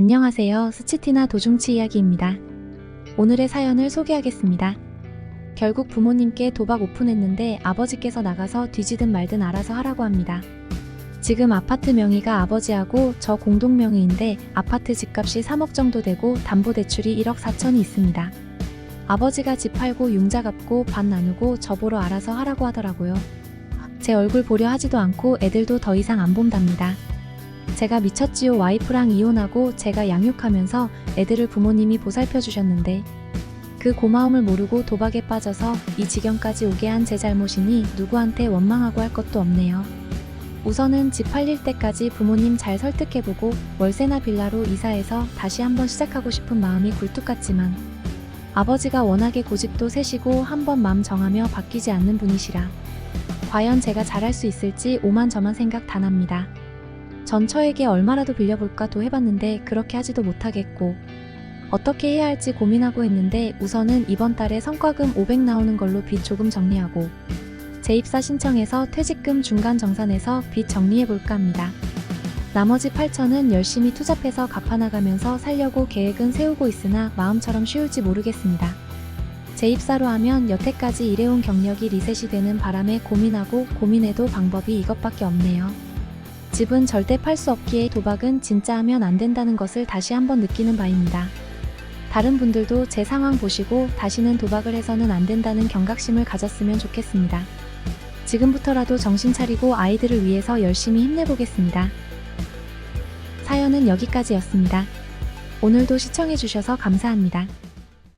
안녕하세요. 스치티나 도중치 이야기입니다. 오늘의 사연을 소개하겠습니다. 결국 부모님께 도박 오픈했는데 아버지께서 나가서 뒤지든 말든 알아서 하라고 합니다. 지금 아파트 명의가 아버지하고 저 공동 명의인데 아파트 집값이 3억 정도 되고 담보대출이 1억 4천이 있습니다. 아버지가 집 팔고 융자 갚고 반 나누고 저보러 알아서 하라고 하더라고요. 제 얼굴 보려 하지도 않고 애들도 더 이상 안 본답니다. 제가 미쳤지요 와이프랑 이혼하고 제가 양육하면서 애들을 부모님이 보살펴 주셨는데 그 고마움을 모르고 도박에 빠져서 이 지경까지 오게 한 제 잘못이니 누구한테 원망하고 할 것도 없네요. 우선은 집 팔릴 때까지 부모님 잘 설득해보고 월세나 빌라로 이사해서 다시 한번 시작하고 싶은 마음이 굴뚝 같지만 아버지가 워낙에 고집도 세시고 한번 맘 정하며 바뀌지 않는 분이시라 과연 제가 잘할 수 있을지 오만 저만 생각 다 납니다. 전 처에게 얼마라도 빌려볼까도 해봤는데 그렇게 하지도 못하겠고 어떻게 해야 할지 고민하고 했는데 우선은 이번 달에 성과금 500 나오는 걸로 빚 조금 정리하고 재입사 신청해서 퇴직금 중간 정산해서 빚 정리해볼까 합니다. 나머지 8천은 열심히 투잡해서 갚아나가면서 살려고 계획은 세우고 있으나 마음처럼 쉬울지 모르겠습니다. 재입사로 하면 여태까지 일해온 경력이 리셋이 되는 바람에 고민하고 고민해도 방법이 이것밖에 없네요. 집은 절대 팔 수 없기에 도박은 진짜 하면 안 된다는 것을 다시 한번 느끼는 바입니다. 다른 분들도 제 상황 보시고 다시는 도박을 해서는 안 된다는 경각심을 가졌으면 좋겠습니다. 지금부터라도 정신 차리고 아이들을 위해서 열심히 힘내보겠습니다. 사연은 여기까지였습니다. 오늘도 시청해주셔서 감사합니다.